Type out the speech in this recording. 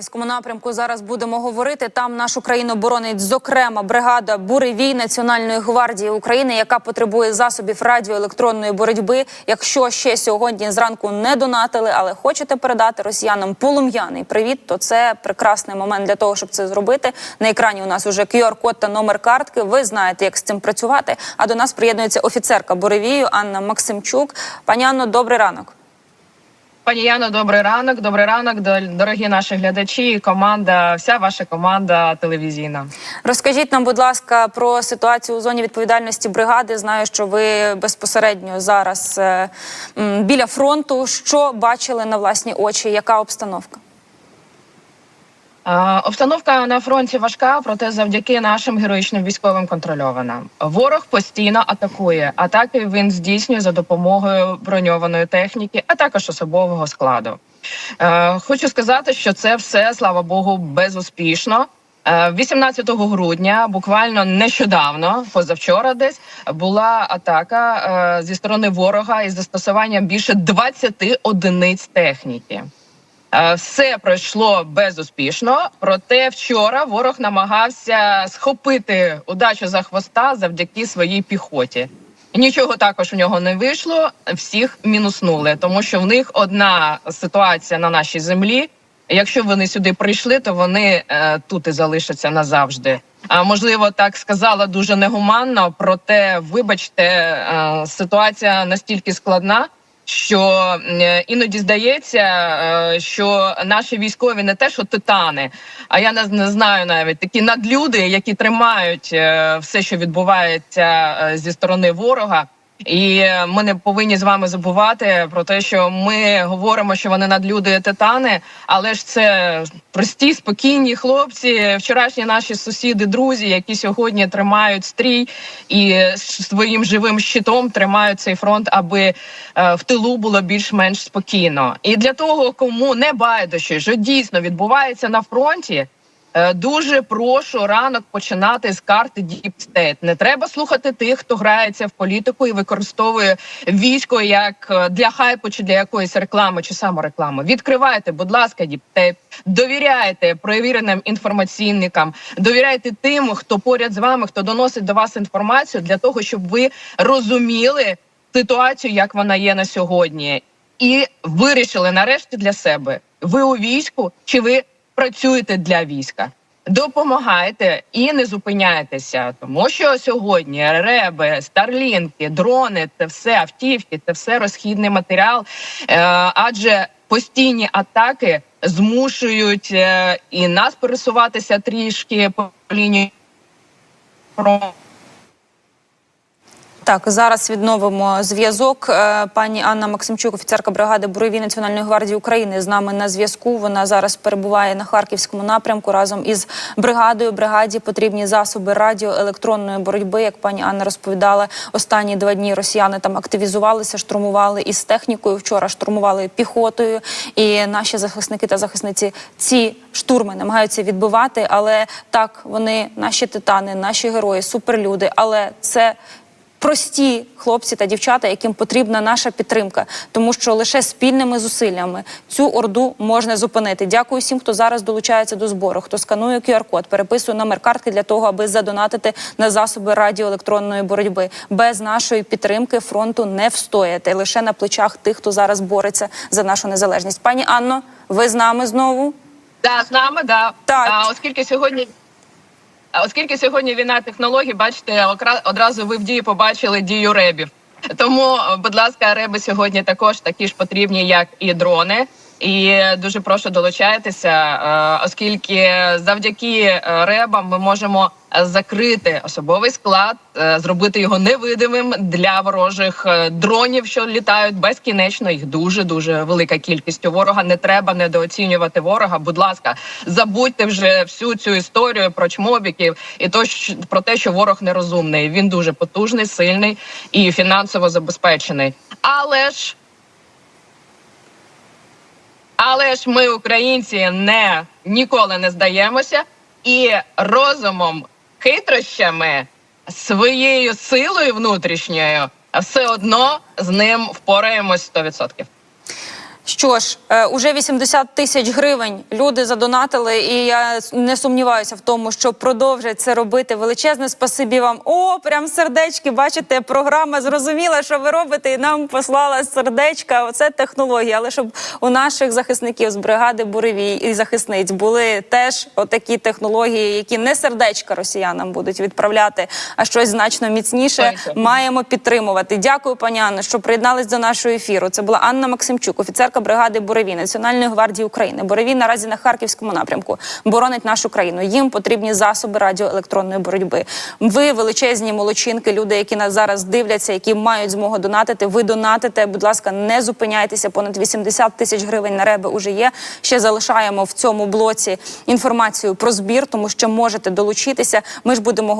Харківському напрямку зараз будемо говорити. Там нашу країну боронить зокрема бригада буревій Національної гвардії України, яка потребує засобів радіоелектронної боротьби. Якщо ще сьогодні зранку не донатили, але хочете передати росіянам полум'яний привіт, то це прекрасний момент для того, щоб це зробити. На екрані у нас уже QR-код та номер картки. Ви знаєте, як з цим працювати. А до нас приєднується офіцерка буревію Анна Максимчук. Пані Анно, добрий ранок. Пані Яно, добрий ранок. Добрий ранок, дорогі наші глядачі, команда, вся ваша команда телевізійна. Розкажіть нам, будь ласка, про ситуацію у зоні відповідальності бригади. Знаю, що ви безпосередньо зараз е, біля фронту. Що бачили на власні очі? Яка обстановка? Е, Обстановка на фронті важка, проте завдяки нашим героїчним військовим контрольована. Ворог постійно атакує. Атаки він здійснює за допомогою броньованої техніки, а також особового складу. Е, Хочу сказати, що це все, слава Богу, безуспішно. Е, 18 грудня, буквально нещодавно, позавчора, десь була атака е, зі сторони ворога із застосуванням більше 20 одиниць техніки. Е, Все пройшло безуспішно. Проте вчора ворог намагався схопити удачу за хвоста завдяки своїй піхоті. Нічого також у нього не вийшло. Всіх мінуснули, тому що в них одна ситуація на нашій землі. Якщо вони сюди прийшли, то вони е, тут і залишаться назавжди. А можливо, так сказала дуже негуманно. Проте, вибачте, е, ситуація настільки складна, що е, іноді здається, е, що наші військові не те, що титани, а я не, знаю навіть такі надлюди, які тримають е, все, що відбувається зі сторони ворога. І е, ми не повинні з вами забувати про те, що ми говоримо, що вони надлюди титани, але ж це прості, спокійні хлопці, вчорашні наші сусіди, друзі, які сьогодні тримають стрій і своїм живим щитом тримають цей фронт, аби е, в тилу було більш-менш спокійно. І для того, кому не байдуже, що дійсно відбувається на фронті. Е, Дуже прошу ранок починати з карти Deep State. Не треба слухати тих, хто грається в політику і використовує військо як е, для хайпу чи для якоїсь реклами чи самореклами. Відкривайте, будь ласка, Deep State. довіряйте перевіреним інформаційникам, довіряйте тим, хто поряд з вами, хто доносить до вас інформацію для того, щоб ви розуміли ситуацію, як вона є на сьогодні, і вирішили нарешті для себе: ви у війську чи ви працюєте для війська. Допомагайте і не зупиняйтеся, тому що сьогодні реби, старлінки, дрони це все автівки, це все розхідний матеріал, е, адже постійні атаки змушують е, і нас пересуватися трішки по лінії фронту. Так, зараз відновимо зв'язок. Е, Пані Анна Максимчук, офіцерка бригади Буревій Національної гвардії України, з нами на зв'язку. Вона зараз перебуває на харківському напрямку разом із бригадою. Бригаді потрібні засоби радіоелектронної боротьби. Як пані Анна розповідала, останні два дні росіяни там активізувалися, штурмували із технікою. Вчора штурмували піхотою. І наші захисники та захисниці ці штурми намагаються відбивати. Але так вони наші титани, наші герої, суперлюди. Але це прості хлопці та дівчата, яким потрібна наша підтримка, тому що лише спільними зусиллями цю орду можна зупинити. Дякую всім, хто зараз долучається до збору, хто сканує QR-код, переписує номер картки для того, аби задонатити на засоби радіоелектронної боротьби. Без нашої підтримки фронту не встояти лише на плечах тих, хто зараз бореться за нашу незалежність. Пані Анно, ви з нами знову? Да, з нами, да. Так. А, оскільки сьогодні. Оскільки сьогодні війна технологій, бачите, одразу ви в дії побачили дію ребів. Тому, будь ласка, реби сьогодні також такі ж потрібні, як і дрони. І дуже прошу долучайтеся, е, оскільки завдяки е, ребам ми можемо закрити особовий склад, е, зробити його невидимим для ворожих дронів, що літають безкінечно. Їх дуже дуже велика кількість у ворога. Не треба недооцінювати ворога. Будь ласка, забудьте вже всю цю історію про чмобіків і то про те, що ворог нерозумний. Він дуже потужний, сильний і фінансово забезпечений. Але ж але ж ми, українці, не ніколи не здаємося і розумом, хитрощами, своєю силою внутрішньою все одно з ним впораємось 100%. Що ж, е, уже 80 тисяч гривень люди задонатили, і я не сумніваюся в тому, що продовжать це робити. Величезне спасибі вам. О, прям сердечки. Бачите, програма зрозуміла, що ви робите, і нам послала сердечка. Оце технологія. Але щоб у наших захисників з бригади буревій і захисниць були теж отакі технології, які не сердечка росіянам будуть відправляти, а щось значно міцніше. Маємо підтримувати. Дякую, пані Анно, що приєднались до нашого ефіру. Це була Анна Максимчук, офіцерка бригади Буревій Національної гвардії України. Буревій наразі на харківському напрямку боронить нашу країну. Їм потрібні засоби радіоелектронної боротьби. Ви величезні молодчинки, люди, які нас зараз дивляться, які мають змогу донатити. Ви донатите. Будь ласка, не зупиняйтеся. Понад 80 тисяч гривень на реби уже є. Ще залишаємо в цьому блоці інформацію про збір, тому що можете долучитися. Ми ж будемо